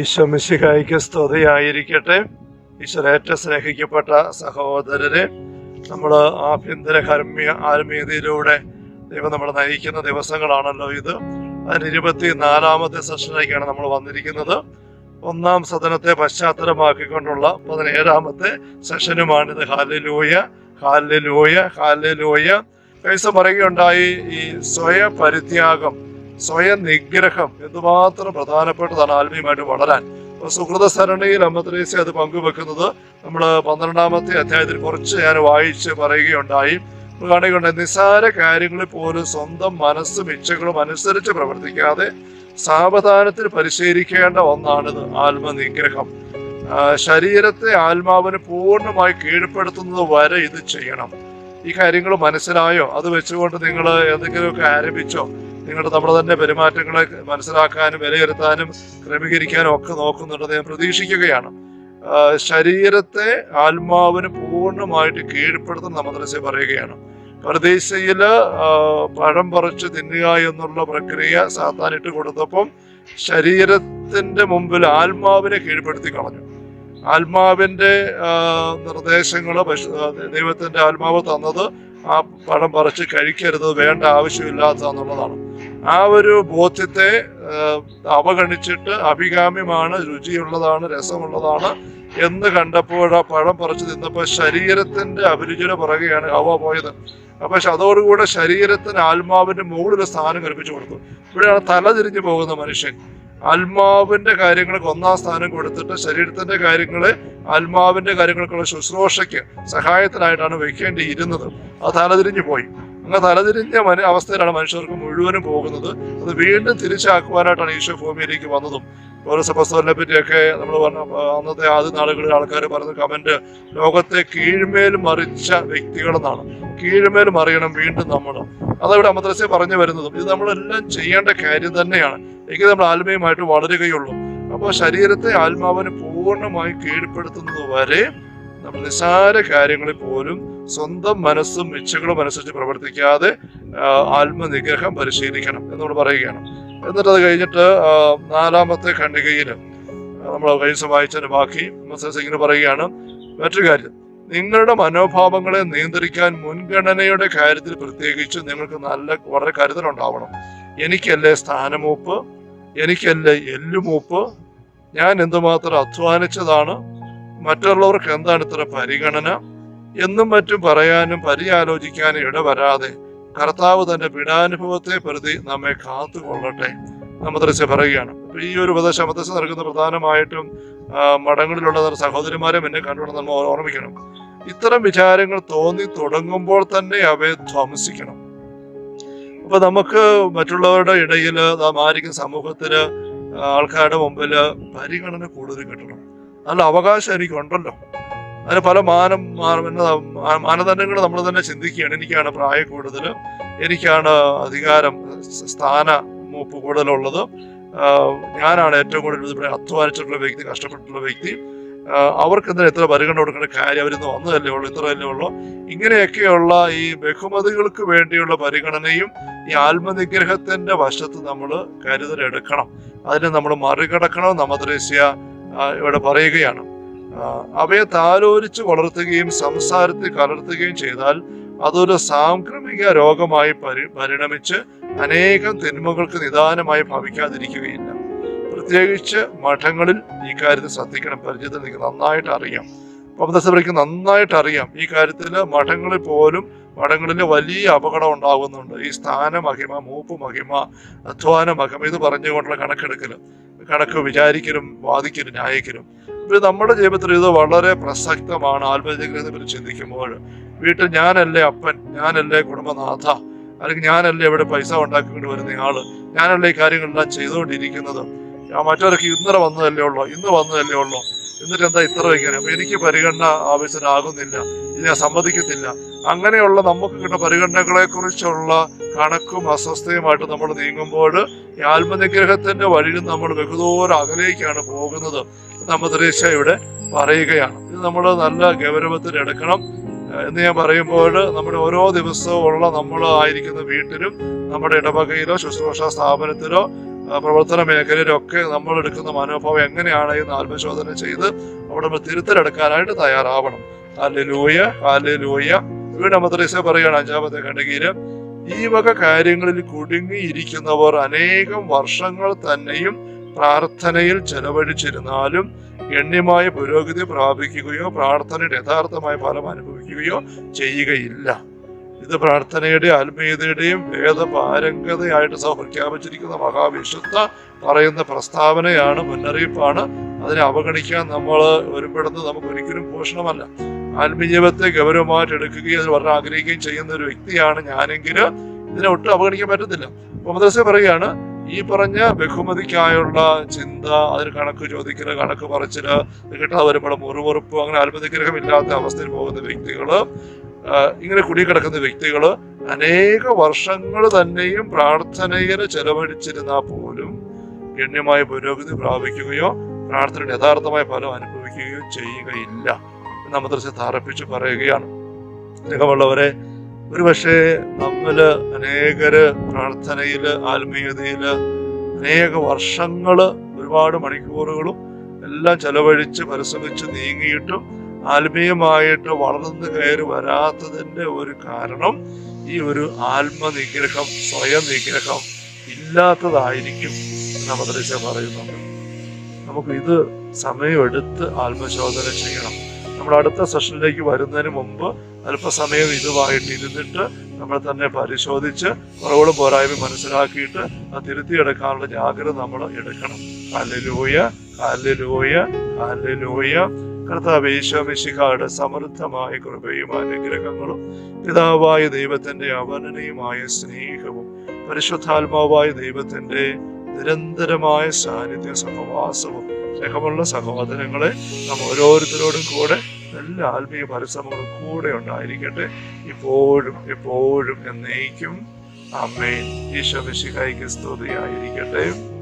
ഈശോ മിശിഹായിക്ക് ഈശ്വര ഈശ്വരേറ്റ സ്നേഹിക്കപ്പെട്ട സഹോദരരെ നമ്മൾ ആഭ്യന്തര കർമ്മ്യ ആത്മീയതയിലൂടെ ദൈവം നമ്മൾ നയിക്കുന്ന ദിവസങ്ങളാണല്ലോ ഇത്. അതിന് ഇരുപത്തി നാലാമത്തെ സെഷനിലേക്കാണ് നമ്മൾ വന്നിരിക്കുന്നത്. ഒന്നാം സദനത്തെ പശ്ചാത്തലമാക്കിക്കൊണ്ടുള്ള പതിനേഴാമത്തെ സെഷനുമാണിത്. ഹാലലൂയ ഹാലലൂയ ഹാലലൂയ കൈസ പറയുകയുണ്ടായി ഈ സ്വയ പരിത്യാഗം സ്വയം നിഗ്രഹം എന്തുമാത്രം പ്രധാനപ്പെട്ടതാണ് ആത്മീയമായിട്ട് വളരാൻ. സുഹൃത സരണിയിൽ അമ്മത്രേസി അത് പങ്കുവെക്കുന്നത് നമ്മൾ പന്ത്രണ്ടാമത്തെ അധ്യായത്തിൽ കുറച്ച് ഞാൻ വായിച്ച് പറയുകയുണ്ടായി. കാണുകയുണ്ട് നിസ്സാര കാര്യങ്ങളിൽ പോലും സ്വന്തം മനസ്സും ഇച്ഛകളും അനുസരിച്ച് പ്രവർത്തിക്കാതെ സാവധാനത്തിൽ പരിശീലിക്കേണ്ട ഒന്നാണിത് ആത്മനിഗ്രഹം. ശരീരത്തെ ആത്മാവിന് പൂർണമായി കീഴ്പ്പെടുത്തുന്നത് വരെ ഇത് ചെയ്യണം. ഈ കാര്യങ്ങൾ മനസ്സിലായോ? അത് വെച്ചുകൊണ്ട് നിങ്ങൾ എന്തെങ്കിലുമൊക്കെ ആരംഭിച്ചോ? നിങ്ങളുടെ നമ്മുടെ തന്നെ പെരുമാറ്റങ്ങളെ മനസ്സിലാക്കാനും വിലയിരുത്താനും ക്രമീകരിക്കാനും ഒക്കെ നോക്കുന്നുണ്ടെന്ന് ഞാൻ പ്രതീക്ഷിക്കുകയാണ്. ശരീരത്തെ ആത്മാവിന് പൂർണമായിട്ട് കീഴ്പ്പെടുത്തുന്ന മദ്രസ പറയുകയാണ്. പ്രതീക്ഷയിൽ പഴം പറിച്ച് തിന്നുക എന്നുള്ള പ്രക്രിയ സാത്താനിട്ട് കൊടുത്തപ്പം ശരീരത്തിന്റെ മുമ്പിൽ ആത്മാവിനെ കീഴ്പ്പെടുത്തി കളഞ്ഞു. ആത്മാവിന്റെ നിർദ്ദേശങ്ങൾ ദൈവത്തിന്റെ ആത്മാവ് തന്നത് ആ പഴം പറിച്ച് കഴിക്കരുത് വേണ്ട ആവശ്യമില്ലാത്ത എന്നുള്ളതാണ് ആ ഒരു ബോധ്യത്തെ അവഗണിച്ചിട്ട് അഭികാമ്യമാണ് രുചിയുള്ളതാണ് രസമുള്ളതാണ് എന്ന് കണ്ടപ്പോൾ ആ പഴം പറിച്ചു തിന്നപ്പോൾ ശരീരത്തിന്റെ അഭിരുചിയുടെ പുറകെയാണ് ഹവ പോയത്. പക്ഷെ അതോടുകൂടെ ശരീരത്തിന് ആത്മാവിന്റെ മുകളിൽ സ്ഥാനം കൽപ്പിച്ചു കൊടുത്തു. ഇവിടെയാണ് തല തിരിഞ്ഞു പോകുന്ന മനുഷ്യൻ. ആത്മാവിന്റെ കാര്യങ്ങൾക്ക് ഒന്നാം സ്ഥാനം കൊടുത്തിട്ട് ശരീരത്തിന്റെ കാര്യങ്ങളെ ആത്മാവിന്റെ കാര്യങ്ങൾക്കുള്ള ശുശ്രൂഷയ്ക്ക് സഹായത്തിനായിട്ടാണ് വെക്കേണ്ടിയിരുന്നത് അത് തലതിരിഞ്ഞു പോയി. അങ്ങനെ തലതിരിഞ്ഞ അവസ്ഥയിലാണ് മനുഷ്യർക്ക് മുഴുവനും പോകുന്നത്. അത് വീണ്ടും തിരിച്ചാക്കുവാനായിട്ടാണ് ഈശോ ഭൂമിയിലേക്ക് വന്നതും. പൗരസഭസ്ഥലിനെ പറ്റിയൊക്കെ നമ്മൾ പറഞ്ഞ അന്നത്തെ ആദ്യ നാളുകളിൽ ആൾക്കാർ പറഞ്ഞ കമന്റ് ലോകത്തെ കീഴ്മേൽ മറിച്ച വ്യക്തികളെന്നാണ്. കീഴ്മേൽ മറിയണം വീണ്ടും നമ്മൾ അതവിടെ അമ്മദ്രസ്യ പറഞ്ഞു വരുന്നതും. ഇത് നമ്മളെല്ലാം ചെയ്യേണ്ട കാര്യം തന്നെയാണ്. എങ്കിൽ നമ്മൾ ആത്മീയമായിട്ട് വളരുകയുള്ളൂ. അപ്പോൾ ശരീരത്തെ ആത്മാവിന് പൂർണമായി കീഴ്പ്പെടുത്തുന്നത് വരെ നമ്മൾ നിസ്സാര കാര്യങ്ങളിൽ പോലും സ്വന്തം മനസ്സും ഇച്ഛകളും അനുസരിച്ച് പ്രവർത്തിക്കാതെ ആത്മനിഗ്രഹം പരിശീലിക്കണം എന്നോട് പറയുകയാണ്. എന്നിട്ട് അത് കഴിഞ്ഞിട്ട് നാലാമത്തെ ഖണ്ഡികയിൽ നമ്മൾ കഴിഞ്ഞ വായിച്ചതിന് ബാക്കി സിംഗിന് പറയുകയാണ് മറ്റൊരു കാര്യം നിങ്ങളുടെ മനോഭാവങ്ങളെ നിയന്ത്രിക്കാൻ മുൻഗണനയുടെ കാര്യത്തിൽ പ്രത്യേകിച്ച് നിങ്ങൾക്ക് നല്ല വളരെ കരുതലുണ്ടാവണം. എനിക്കല്ലേ സ്ഥാനമൂപ്പ്? എനിക്കല്ലേ എല്ലുമൂപ്പ്? ഞാൻ എന്തുമാത്രം അധ്വാനിച്ചതാണ്? മറ്റുള്ളവർക്ക് എന്താണ് ഇത്ര പരിഗണന? എന്നും മറ്റും പറയാനും പരിയാലോചിക്കാനും ഇടവരാതെ കർത്താവ് തന്റെ പീഡാനുഭവത്തെ പ്രതി നമ്മെ കാത്തുകൊള്ളട്ടെ. നമ്മദ്രസ്യ പറയുകയാണ്. അപ്പൊ ഈ ഒരു ഉപദേശം ഉപദേശം നൽകുന്ന പ്രധാനമായിട്ടും മഠങ്ങളിലുള്ള സഹോദരിമാരെ എന്നെ കണ്ടുകൊണ്ട് നമ്മൾ ഓർമ്മിക്കണം. ഇത്തരം വിചാരങ്ങൾ തോന്നി തുടങ്ങുമ്പോൾ തന്നെ അവയെ ധ്വംസിക്കണം. അപ്പൊ നമുക്ക് മറ്റുള്ളവരുടെ ഇടയിൽ നാം ആയിരിക്കും സമൂഹത്തിൽ ആൾക്കാരുടെ മുമ്പിൽ പരിഗണന കൂടുതൽ കിട്ടണം. നല്ല അവകാശം എനിക്കുണ്ടല്ലോ. അതിന് പല മാനം മാനദണ്ഡങ്ങൾ നമ്മൾ തന്നെ ചിന്തിക്കുകയാണ്. എനിക്കാണ് പ്രായ കൂടുതൽ. എനിക്കാണ് അധികാരം സ്ഥാന മൂപ്പ് കൂടുതലുള്ളത്. ഞാനാണ് ഏറ്റവും കൂടുതൽ അധ്വാനിച്ചിട്ടുള്ള വ്യക്തി കഷ്ടപ്പെട്ടിട്ടുള്ള വ്യക്തി. അവർക്ക് എന്തിനാ ഇത്ര പരിഗണന കൊടുക്കേണ്ട കാര്യം അവരിന്ന് വന്നതല്ലേ ഉള്ളൂ തന്നെ ഉള്ളൂ? ഇങ്ങനെയൊക്കെയുള്ള ഈ ബഹുമതികൾക്ക് വേണ്ടിയുള്ള പരിഗണനയും ഈ ആത്മനിഗ്രഹത്തിന്റെ വശത്ത് നമ്മൾ കരുതലെടുക്കണം. അതിനെ നമ്മൾ മറികടക്കണം നമ്മദ്രേസ്യ ഇവിടെ പറയുകയാണ്. അവയെ താലോലിച്ച് വളർത്തുകയും സംസാരത്തിൽ കലർത്തുകയും ചെയ്താൽ അതൊരു സാംക്രമിക രോഗമായി പരി പരിണമിച്ച് അനേകം തിന്മകൾക്ക് നിദാനമായി ഭവിക്കാതിരിക്കുകയില്ല. പ്രത്യേകിച്ച് മഠങ്ങളിൽ ഈ കാര്യത്തിൽ ശ്രദ്ധിക്കണം പരിചയത്തിൽ നിങ്ങൾക്ക് നന്നായിട്ട് അറിയാം. പബ്ദസഭയ്ക്ക് നന്നായിട്ട് അറിയാം. ഈ കാര്യത്തിൽ മഠങ്ങളിൽ പോലും മഠങ്ങളിൽ വലിയ അപകടം ഉണ്ടാകുന്നുണ്ട്. ഈ സ്ഥാന മഹിമ മൂപ്പ് മഹിമ അധ്വാന മഹിമ ഇത് പറഞ്ഞുകൊണ്ടുള്ള കണക്കെടുക്കലും കണക്ക് വിചാരിക്കലും വാദിക്കലും ന്യായിക്കലും. ഇത് നമ്മുടെ ജീവിതത്തിൽ ഇത് വളരെ പ്രസക്തമാണ്. ആത്മജഗ്രഹത്തെ പറ്റി ചിന്തിക്കുമ്പോൾ വീട്ടിൽ ഞാനല്ലേ അപ്പൻ ഞാനല്ലേ കുടുംബനാഥ അല്ലെങ്കിൽ ഞാനല്ലേ ഇവിടെ പൈസ ഉണ്ടാക്കിക്കൊണ്ട് വരുന്ന ആൾ ഞാനല്ലേ ഈ കാര്യങ്ങളെല്ലാം ചെയ്തുകൊണ്ടിരിക്കുന്നത്. ആ മറ്റവരൊക്കെ ഇന്നലെ വന്നതല്ലേ ഉള്ളൂ? ഇന്ന് വന്നതല്ലേ ഉള്ളൂ? എന്നിട്ട് എന്താ ഇത്ര ഇങ്ങനെ? എനിക്ക് പരിഗണന ആവശ്യത്തിനാകുന്നില്ല ഇത് ഞാൻ സമ്മതിക്കത്തില്ല. അങ്ങനെയുള്ള നമുക്ക് കിട്ടുന്ന പരിഗണനകളെ കുറിച്ചുള്ള കണക്കും അസ്വസ്ഥയുമായിട്ട് നമ്മൾ നീങ്ങുമ്പോൾ ഈ ആത്മനിഗ്രഹത്തിന്റെ വഴിയിൽ നമ്മൾ ബഹുദൂരം അകലേക്കാണ് പോകുന്നത്. നമ്മദ്രേശ ഇവിടെ പറയുകയാണ്. ഇത് നമ്മൾ നല്ല ഗൗരവത്തിൽ എടുക്കണം. എന്ന് ഞാൻ പറയുമ്പോൾ നമ്മുടെ ഓരോ ദിവസവും ഉള്ള നമ്മൾ ആയിരിക്കുന്ന വീട്ടിലും നമ്മുടെ ഇടവകയിലോ ശുശ്രൂഷ സ്ഥാപനത്തിലോ പ്രവർത്തന മേഖലയിലൊക്കെ നമ്മൾ എടുക്കുന്ന മനോഭാവം എങ്ങനെയാണ് എന്ന് ആത്മശോധന ചെയ്ത് അവിടെ നമ്മൾ തിരുത്തലെടുക്കാനായിട്ട് തയ്യാറാവണം. അല്ലെ ഹാലലൂയ ഇവിടെ മദ്രസ പറയുകയാണ് അഞ്ചാമത്തെ ഖണ്ഡികയിൽ ഈ വക കാര്യങ്ങളിൽ കുടുങ്ങിയിരിക്കുന്നവർ അനേകം വർഷങ്ങൾ തന്നെയും പ്രാർത്ഥനയിൽ ചെലവഴിച്ചിരുന്നാലും ഗണ്യമായ പുരോഗതി പ്രാപിക്കുകയോ പ്രാർത്ഥനയുടെ യഥാർത്ഥമായ ഫലം അനുഭവിക്കുകയോ ചെയ്യുകയില്ല. ഇത് പ്രാർത്ഥനയുടെ ആത്മീയതയുടെയും വേദപാരംഗതയായിട്ട് പ്രഖ്യാപിച്ചിരിക്കുന്ന മഹാവിശുദ്ധ പറയുന്ന പ്രസ്താവനയാണ് മുന്നറിയിപ്പാണ്. അതിനെ അവഗണിക്കാൻ നമ്മൾ ഒരുപ്പെടുന്നത് നമുക്ക് ഒരിക്കലും പോഷണമല്ല. ആത്മീയത്തെ ഗൗരവമായിട്ട് എടുക്കുകയും അതിൽ വളരെ ആഗ്രഹിക്കുകയും ചെയ്യുന്ന ഒരു വ്യക്തിയാണ് ഞാനെങ്കിൽ ഇതിനെ ഒട്ടും അവഗണിക്കാൻ പറ്റത്തില്ല. മുഹമ്മദ് പറയുകയാണ് ഈ പറഞ്ഞ ബഹുമതിക്കായുള്ള ചിന്ത അതിന് കണക്ക് ചോദിക്കൽ കണക്ക് പറച്ചിൽ കിട്ടാതെ വരുമ്പോൾ മുറിവുറുപ്പ് അങ്ങനെ ആത്മനിഗ്രഹമില്ലാത്ത അവസ്ഥയിൽ പോകുന്ന വ്യക്തികൾ ഇങ്ങനെ കുടികിടക്കുന്ന വ്യക്തികൾ അനേക വർഷങ്ങൾ തന്നെയും പ്രാർത്ഥനയിൽ ചെലവഴിച്ചിരുന്നാൽ പോലും ഗണ്യമായ പുരോഗതി പ്രാപിക്കുകയോ പ്രാർത്ഥനയുടെ യഥാർത്ഥമായ ഫലം അനുഭവിക്കുകയോ ചെയ്യുകയില്ല. എന്ന് മദ്രസ താറപ്പിച്ച് പറയുകയാണ്. സ്നേഹമുള്ളവരെ ഒരുപക്ഷെ നമ്മൾ അനേകര് പ്രാർത്ഥനയിൽ ആത്മീയതയിൽ അനേക വർഷങ്ങൾ ഒരുപാട് മണിക്കൂറുകളും എല്ലാം ചെലവഴിച്ച് പരിശ്രമിച്ച് നീങ്ങിയിട്ടും ആത്മീയമായിട്ട് വളർന്നു കയറി വരാത്തതിന്റെ ഒരു കാരണം ഈ ഒരു ആത്മനിഗ്രഹം സ്വയം നിഗ്രഹം ഇല്ലാത്തതായിരിക്കും മദ്രസ പറയുന്നുണ്ട്. നമുക്ക് ഇത് സമയമെടുത്ത് ആത്മശോധന ചെയ്യണം. നമ്മൾ അടുത്ത സെഷനിലേക്ക് വരുന്നതിന് മുമ്പ് അല്പസമയം ഇതുമായിട്ട് ഇരുന്നിട്ട് നമ്മൾ തന്നെ പരിശോധിച്ച് കുറവുകളും പോരായ്മ മനസ്സിലാക്കിയിട്ട് ആ തിരുത്തിയെടുക്കാനുള്ള ജാഗ്രത നമ്മൾ എടുക്കണം. കല്ലിലൂയ കല്ലിലൂയ കല്ലിലൂയ കർത്താവ് ഈശോമിശിഹായുടെ സമൃദ്ധമായ കൃപയും അനുഗ്രഹങ്ങളും പിതാവായ ദൈവത്തിന്റെ അവനനയുമായ സ്നേഹവും പരിശുദ്ധാത്മാവായ ദൈവത്തിന്റെ നിരന്തരമായ സാന്നിധ്യ സഹവാസവും സ്നേഹമുള്ള സഹോദരങ്ങളെ നാം ഓരോരുത്തരോടും കൂടെ നല്ല ആത്മീയ പരിശ്രമങ്ങളും കൂടെ ഉണ്ടായിരിക്കട്ടെ. ഇപ്പോഴും എപ്പോഴും എന്നേക്കും. അമ്മേൻ ഈശോ മിശിഹായിക്ക് സ്തുതിയായിരിക്കട്ടെ.